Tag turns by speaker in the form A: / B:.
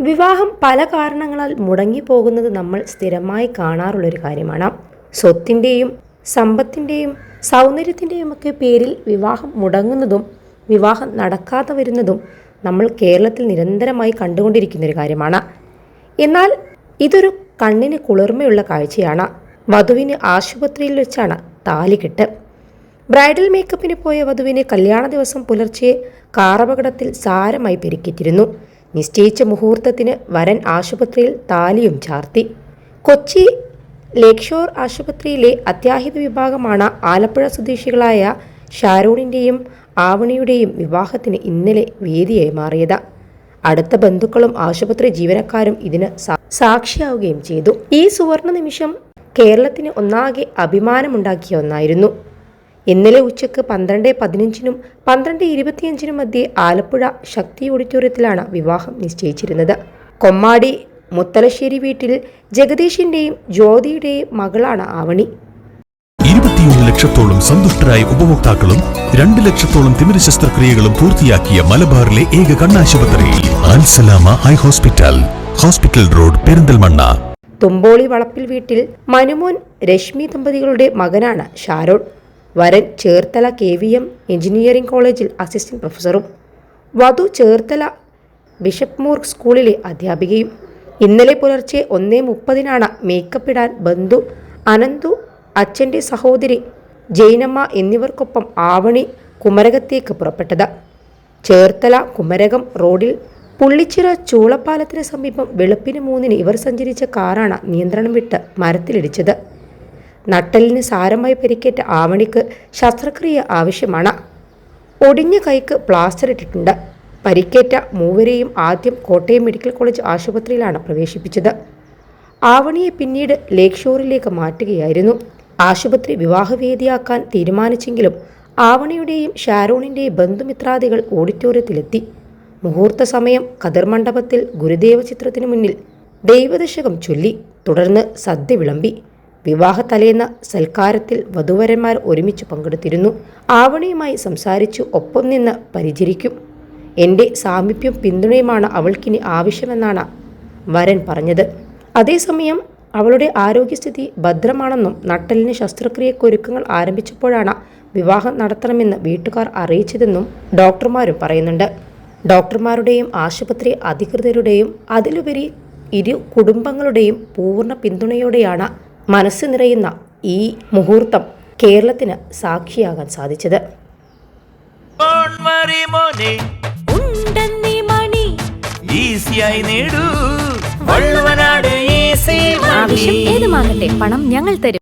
A: വിവാഹം പല കാരണങ്ങളാൽ മുടങ്ങിപ്പോകുന്നത് നമ്മൾ സ്ഥിരമായി കാണാറുള്ളൊരു കാര്യമാണ്. സ്വത്തിന്റെയും സമ്പത്തിന്റെയും സൗന്ദര്യത്തിന്റെയും ഒക്കെ പേരിൽ വിവാഹം മുടങ്ങുന്നതും വിവാഹം നടക്കാതെ വരുന്നതും നമ്മൾ കേരളത്തിൽ നിരന്തരമായി കണ്ടുകൊണ്ടിരിക്കുന്ന ഒരു കാര്യമാണ്. എന്നാൽ ഇതൊരു കണ്ണിന് കുളിർമയുള്ള കാഴ്ചയാണ്. വധുവിന് ആശുപത്രിയിൽ വെച്ചാണ് താലികെട്ട് ബ്രൈഡൽ മേക്കപ്പിന് പോയ വധുവിനെ കല്യാണ ദിവസം പുലർച്ചെ കാറപകടത്തിൽ സാരമായി പരിക്കേറ്റിരുന്നു. നിശ്ചയിച്ച മുഹൂർത്തത്തിന് വരൻ ആശുപത്രിയിൽ താലിയും ചാർത്തി. കൊച്ചി ലേക്ക് ഷോർ ആശുപത്രിയിലെ അത്യാഹിത വിഭാഗമാണ് ആലപ്പുഴ സ്വദേശികളായ ഷാരൂണിന്റെയും ആവണിയുടെയും വിവാഹത്തിന് ഇന്നലെ വേദിയായി മാറിയത്. അടുത്ത ബന്ധുക്കളും ആശുപത്രി ജീവനക്കാരും ഇതിന് സാക്ഷിയാവുകയും ചെയ്തു. ഈ സുവർണ നിമിഷം കേരളത്തിന് ഒന്നാകെ അഭിമാനമുണ്ടാക്കിയ ഒന്നായിരുന്നു. ഇന്നലെ ഉച്ചയ്ക്ക് പന്ത്രണ്ട് പതിനഞ്ചിനും പന്ത്രണ്ട് ഇരുപത്തിയഞ്ചിനും മധ്യേ ആലപ്പുഴ ശക്തി ഓഡിറ്റോറിയത്തിലാണ് വിവാഹം നിശ്ചയിച്ചിരുന്നത്. കൊമ്മാടി മുത്തലശ്ശേരി വീട്ടിൽ ജഗദീഷിന്റെയും ജ്യോതിയുടെയും മകളാണ് ആവണി.
B: ഇരുപത്തിയൊന്ന് ലക്ഷത്തോളം സന്തുഷ്ടരായ ഉപഭോക്താക്കളും രണ്ട് ലക്ഷത്തോളം തിമിര ശസ്ത്രക്രിയകളും പൂർത്തിയാക്കിയ മലബാറിലെ ഏക കണ്ണാശുപത്രി high hospital hospital road Perinthalmanna.
A: Thumboli വളപ്പിൽ വീട്ടിൽ മനുമോൻ രശ്മി ദമ്പതികളുടെ മകനാണ് ഷാരോൺ. വരൻ Cherthala K V M engineering കോളേജിൽ അസിസ്റ്റന്റ് പ്രൊഫസറും വധു ചേർത്തല ബിഷപ്പ് മൂർ സ്കൂളിലെ അധ്യാപികയും. ഇന്നലെ പുലർച്ചെ ഒന്നേ മുപ്പതിനാണ് മേക്കപ്പ് ഇടാൻ ബന്ധു അനന്തു അച്ഛന്റെ സഹോദരി ജൈനമ്മ എന്നിവർക്കൊപ്പം ആവണി കുമരകത്തേക്ക് പുറപ്പെട്ടത്. ചേർത്തല കുമരകം റോഡിൽ പുള്ളിച്ചിറ ചൂളപ്പാലത്തിന് സമീപം വെളുപ്പിന് മൂന്നിന് ഇവർ സഞ്ചരിച്ച കാറാണ് നിയന്ത്രണം വിട്ട് മരത്തിലിടിച്ചത്. നട്ടലിന് സാരമായി പരിക്കേറ്റ ആവണിക്ക് ശസ്ത്രക്രിയ ആവശ്യമാണ്. ഒടിഞ്ഞ കൈക്ക് പ്ലാസ്റ്റർ ഇട്ടിട്ടുണ്ട്. പരിക്കേറ്റ മൂവരെയും ആദ്യം കോട്ടയം മെഡിക്കൽ കോളേജ് ആശുപത്രിയിലാണ് പ്രവേശിപ്പിച്ചത്. ആവണിയെ പിന്നീട് ലേക്ക് ഷോറിലേക്ക് മാറ്റുകയായിരുന്നു. ആശുപത്രി വിവാഹവേദിയാക്കാൻ തീരുമാനിച്ചെങ്കിലും ആവണിയുടെയും ഷാരോണിന്റെയും ബന്ധുമിത്രാദികൾ ഓഡിറ്റോറിയത്തിലെത്തി. മുഹൂർത്ത സമയം കതിർ മണ്ഡപത്തിൽ ഗുരുദേവ ചിത്രത്തിനു മുന്നിൽ ദൈവദശകം ചൊല്ലി. തുടർന്ന് സദ്യ വിളമ്പി. വിവാഹ തലേന്ന് സൽക്കാരത്തിൽ വധുവരന്മാർ ഒരുമിച്ച് പങ്കെടുത്തിരുന്നു. ആവണിയുമായി സംസാരിച്ചു ഒപ്പം നിന്ന് പരിചരിക്കും. എന്റെ സാമീപ്യം പിന്തുണയുമാണ് അവൾക്കിനി ആവശ്യമെന്നാണ് വരൻ പറഞ്ഞത്. അതേസമയം അവളുടെ ആരോഗ്യസ്ഥിതി ഭദ്രമാണെന്നും നട്ടലിന് ശസ്ത്രക്രിയക്ക് ഒരുക്കങ്ങൾ ആരംഭിച്ചപ്പോഴാണ് വിവാഹം നടത്തണമെന്ന് വീട്ടുകാർ അറിയിച്ചതെന്നും ഡോക്ടർമാരും പറയുന്നുണ്ട്. ഡോക്ടർമാരുടെയും ആശുപത്രി അധികൃതരുടെയും അതിലുപരി ഇരു കുടുംബങ്ങളുടെയും പൂർണ പിന്തുണയോടെയാണ് മനസ്സ് നിറയുന്ന ഈ മുഹൂർത്തം കേരളത്തിന് സാക്ഷിയാകാൻ സാധിച്ചത്.
C: ആവശ്യം ഏതുമാകട്ടെ പണം ഞങ്ങൾ തരും.